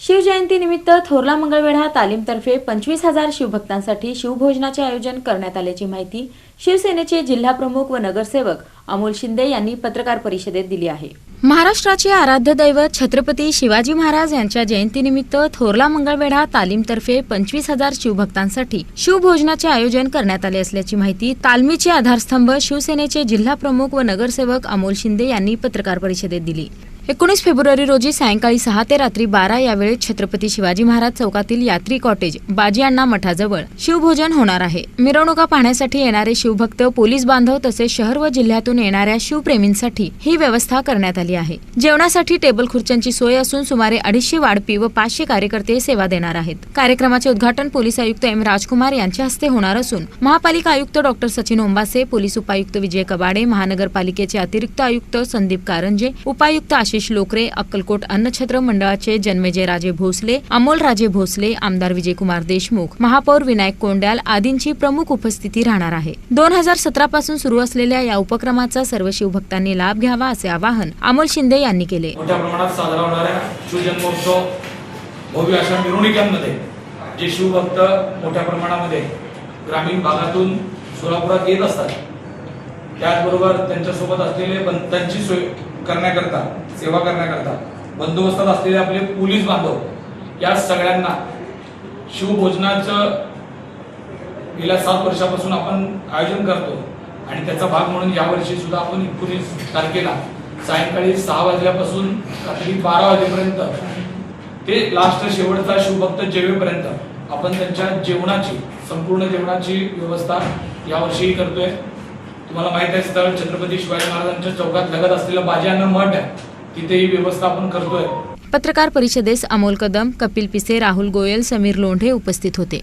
शिवजयंतीनिमित्त थोरला मंगळवेढा तालीमतर्फे पंचवीस हजार शिवभक्तांसाठी शिवभोजनाचे आयोजन करण्यात आल्याची माहिती शिवसेनेचे जिल्हाप्रमुख व नगरसेवक अमोल शिंदे यांनी पत्रकार परिषदेत दिली आहे. महाराष्ट्राचे आराध्य दैवत छत्रपती शिवाजी महाराज यांच्या जयंतीनिमित्त थोरला मंगळवेढा तालीमतर्फे पंचवीस हजार शिवभक्तांसाठी शिवभोजनाचे आयोजन करण्यात आले असल्याची माहिती तालमीचे आधारस्तंभ शिवसेनेचे जिल्हाप्रमुख व नगरसेवक अमोल शिंदे यांनी पत्रकार परिषदेत दिली. एकोणीस फेब्रुवारी रोजी सायंकाळी सहा ते रात्री बारा या वेळेत छत्रपती शिवाजी महाराज चौकातील यात्री कॉटेज बाजी अण्णा मठाजवळ शिवभोजन होणार आहे. मिरवणुका पाहण्यासाठी येणारे शिवभक्त पोलीस बांधव तसेच शहर व जिल्ह्यातून येणाऱ्या शिवप्रेमींसाठी ही व्यवस्था करण्यात आली आहे. जेवणासाठी टेबल खुर्च्यांची सोय असून सुमारे अडीचशे वाढपी व पाचशे कार्यकर्ते सेवा देणार आहेत. कार्यक्रमाचे उद्घाटन पोलीस आयुक्त एम राजकुमार यांच्या हस्ते होणार असून महापालिका आयुक्त डॉक्टर सचिन ओंबासे पोलीस उपायुक्त विजय कबाडे महानगरपालिकेचे अतिरिक्त आयुक्त संदीप कारंजे उपायुक्त आशिष लोकरे अक्कलकोट अन्नछत्र मंडळाचे जन्मेजय राजे भोसले अमोल राजे भोसले आमदार विजयकुमार देशमुख महापौर विनायक कोंड्याल आदींची प्रमुख उपस्थिती राहणार आहे. दोन हजार सतरा पासून सुरू असलेल्या या उपक्रमाचा सर्व शिवभक्तांनी लाभ घ्यावा असे आवाहन अमोल शिंदे यांनी केले. मोठ्या प्रमाणात साजरा होणाऱ्या शिवजन्मोत्सव. भव्य अशा मिरवणुकांमध्ये जे शिवभक्त मोठ्या प्रमाणामध्ये ग्रामीण भागातून सोलापुरात येत असतात त्याचबरोबर त्यांच्यासोबत असलेले पण त्यांची सोय करण्याकरता सेवा करण्याकरता बंदोबस्तात असलेले आपले पोलीस बांधव या सगळ्यांना शिवभोजनाचं गेल्या सात वर्षापासून आपण आयोजन करतो आणि त्याचा भाग म्हणून यावर्षी सुद्धा आपण एकोणीस तारखेला सायंकाळी सहा वाजल्यापासून रात्री बारा वाजेपर्यंत ते लास्ट शेवटचा शिवभक्त जेवेपर्यंत आपण त्यांच्या जेवणाची संपूर्ण जेवणाची व्यवस्था यावर्षीही करतोय. तुम्हाला माहीत आहे स्थळ छत्रपती शिवाजी महाराजांच्या चौकात लगत असलेलं बाजानं मठ आहे. तिथे ही व्यवस्था आपण करतोय. पत्रकार परिषदेस अमोल कदम कपिल पिसे राहुल गोयल समीर लोंढे उपस्थित होते.